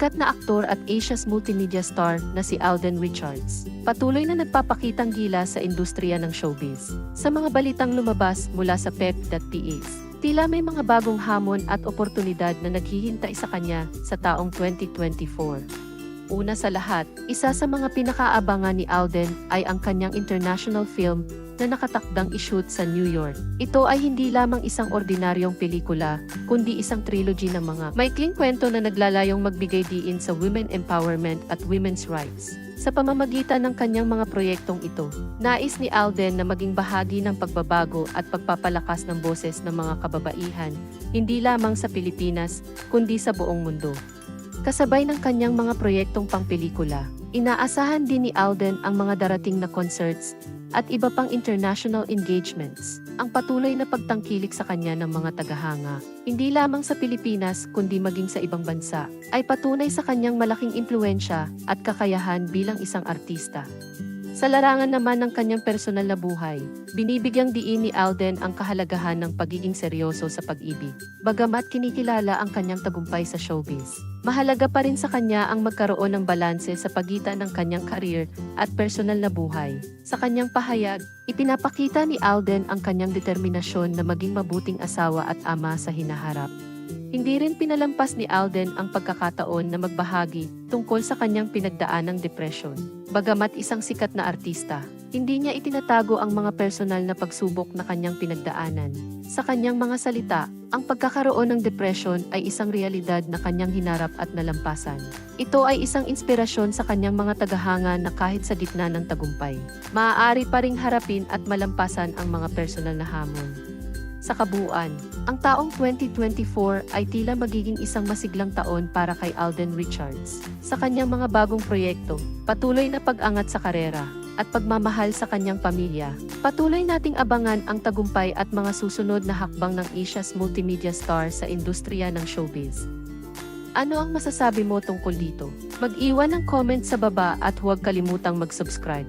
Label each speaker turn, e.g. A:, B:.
A: sikat na aktor at Asia's multimedia star na si Alden Richards. Patuloy na nagpapakitang gila sa industriya ng showbiz. Sa mga balitang lumabas mula sa pep.ph, tila may mga bagong hamon at oportunidad na naghihintay sa kanya sa taong 2024. Una sa lahat, isa sa mga pinakaabangan ni Alden ay ang kanyang international film na nakatakdang ishoot sa New York. Ito ay hindi lamang isang ordinaryong pelikula, kundi isang trilogy ng mga maikling kwento na naglalayong magbigay diin sa women empowerment at women's rights. Sa pamamagitan ng kanyang mga proyektong ito, nais ni Alden na maging bahagi ng pagbabago at pagpapalakas ng boses ng mga kababaihan, hindi lamang sa Pilipinas, kundi sa buong mundo. Kasabay ng kanyang mga proyektong pangpelikula, inaasahan din ni Alden ang mga darating na concerts at iba pang international engagements. Ang patuloy na pagtangkilik sa kanya ng mga tagahanga, hindi lamang sa Pilipinas kundi maging sa ibang bansa, ay patunay sa kanyang malaking impluensya at kakayahan bilang isang artista. Sa larangan naman ng kanyang personal na buhay, binibigyang diin ni Alden ang kahalagahan ng pagiging seryoso sa pag-ibig. Bagamat kinikilala ang kanyang tagumpay sa showbiz, mahalaga pa rin sa kanya ang magkaroon ng balanse sa pagitan ng kanyang career at personal na buhay. Sa kanyang pahayag, ipinapakita ni Alden ang kanyang determinasyon na maging mabuting asawa at ama sa hinaharap. Hindi rin pinalampas ni Alden ang pagkakataon na magbahagi tungkol sa kanyang pinagdaanang depresyon. Bagamat isang sikat na artista, hindi niya itinatago ang mga personal na pagsubok na kanyang pinagdaanan. Sa kanyang mga salita, ang pagkakaroon ng depression ay isang realidad na kanyang hinarap at nalampasan. Ito ay isang inspirasyon sa kanyang mga tagahanga na kahit sa gitna ng tagumpay, maaari pa ring harapin at malampasan ang mga personal na hamon. Sa kabuuan, ang taong 2024 ay tila magiging isang masiglang taon para kay Alden Richards. Sa kanyang mga bagong proyekto, patuloy na pag-angat sa karera, at pagmamahal sa kanyang pamilya. Patuloy nating abangan ang tagumpay at mga susunod na hakbang ng Asia's multimedia star sa industriya ng showbiz. Ano ang masasabi mo tungkol dito? Mag-iwan ng comment sa baba at huwag kalimutang mag-subscribe.